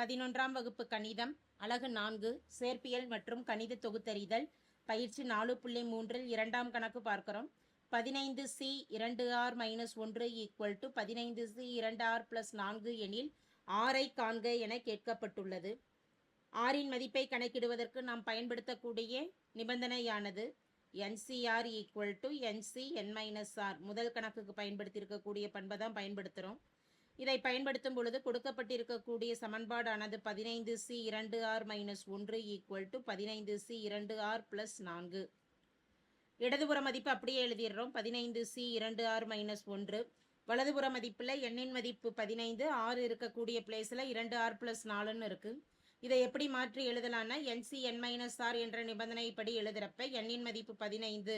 பதினொன்றாம் வகுப்பு கணிதம் அழகு நான்கு சேர்ப்பியல் மற்றும் கணித தொகுத்தறிதல் பயிற்சி நாலு புள்ளி மூன்றில் இரண்டாம் கணக்கு பார்க்கிறோம். பதினைந்து சி இரண்டு ஆர் மைனஸ் ஒன்று ஈக்குவல் டு பதினைந்து சி இரண்டு ஆர் பிளஸ் நான்கு எனில் ஆரை காண்க என கேட்கப்பட்டுள்ளது. ஆரின் மதிப்பை கணக்கிடுவதற்கு நாம் பயன்படுத்தக்கூடிய நிபந்தனையானது NCR equal to NC N minus R முதல் கணக்குக்கு பயன்படுத்தியிருக்கக்கூடிய பண்பை தான் பயன்படுத்துகிறோம். இதை பயன்படுத்தும் பொழுது கொடுக்கப்பட்டிருக்கக்கூடிய சமன்பாடானது பதினைந்து சி இரண்டு ஆர் மைனஸ் ஒன்று ஈக்குவல் டு பதினைந்து சி இரண்டு ஆர் பிளஸ் நான்கு. இடதுபுற மதிப்பு அப்படியே எழுதிடுறோம். பதினைந்து சி இரண்டு ஆர் மைனஸ் ஒன்று. வலதுபுற மதிப்பில் எண்ணின் மதிப்பு பதினைந்து. ஆறு இருக்கக்கூடிய பிளேஸில் இரண்டு ஆர் பிளஸ் நாலுன்னு இருக்குது இதை எப்படி மாற்றி எழுதலாம்னா N C N minus R என்ற நிபந்தனைப்படி எழுதுறப்ப எண்ணின் மதிப்பு பதினைந்து.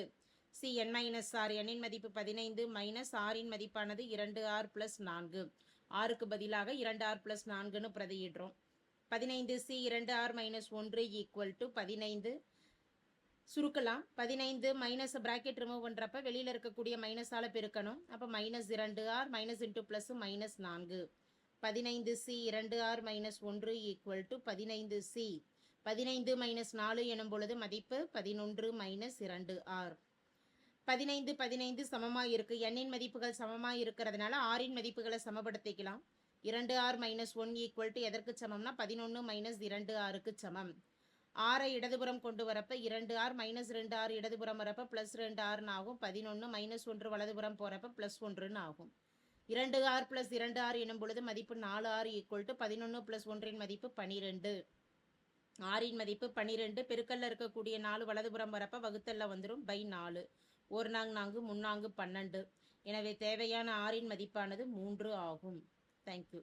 சி என் மைனஸ் ஆர் எண்ணின் மதிப்பு பதினைந்து. மைனஸ் ஆரின் மதிப்பானது இரண்டு ஆர் பிளஸ் நான்கு. ஆறுக்கு பதிலாக இரண்டு ஆர் பிளஸ் நான்குன்னு பிரதியிடுறோம். பதினைந்து சி இரண்டு ஆர் மைனஸ் ஒன்று ஈக்குவல் டு பதினைந்து. சுருக்கலாம். பதினைந்து மைனஸ் பிராக்கெட் ரிமூவ் பண்ணுறப்ப வெளியில் இருக்கக்கூடிய மைனஸால் பெருக்கணும். அப்போ மைனஸ் இரண்டு R minus into plus minus நான்கு. பதினைந்து சி இரண்டு ஆர் மைனஸ் ஒன்று ஈக்குவல் டு பதினைந்து சி பதினைந்து மைனஸ் நாலு எனும் பொழுது மதிப்பு பதினொன்று மைனஸ் இரண்டு ஆர் பதினைந்து பதினைந்து சமமாக இருக்குது எண்ணின் மதிப்புகள் சமமாக இருக்கிறதுனால ஆறின் மதிப்புகளை சமப்படுத்திக்கலாம். இரண்டு R minus one equal to எதற்கு சமம்னா பதினொன்று மைனஸ் இரண்டு ஆறுக்கு சமம். ஆறை இடதுபுறம் கொண்டு வரப்ப இரண்டு ஆர் மைனஸ் ரெண்டு ஆறு இடதுபுறம் வரப்ப ப்ளஸ் ரெண்டு ஆறுன்னு ஆகும் பதினொன்று மைனஸ் ஒன்று வலதுபுறம் போகிறப்ப ப்ளஸ் ஒன்றுன்னு ஆகும். இரண்டு ஆர் ப்ளஸ் இரண்டு ஆர் எனும் பொழுது மதிப்பு நாலு ஆறு ஈக்குவல் டு பதினொன்று ப்ளஸ் ஒன்றின் மதிப்பு பனிரெண்டு. ஆறின் மதிப்பு பனிரெண்டு. பெருக்கல்ல இருக்கக்கூடிய நாலு வலதுபுறம் வரப்ப வகுத்தல்ல வந்துடும் பை நாலு. ஒரு நான்கு நான்கு முன்னாங்கு பன்னெண்டு. எனவே தேவையான ஆறின் மதிப்பானது மூன்று ஆகும். தேங்க்யூ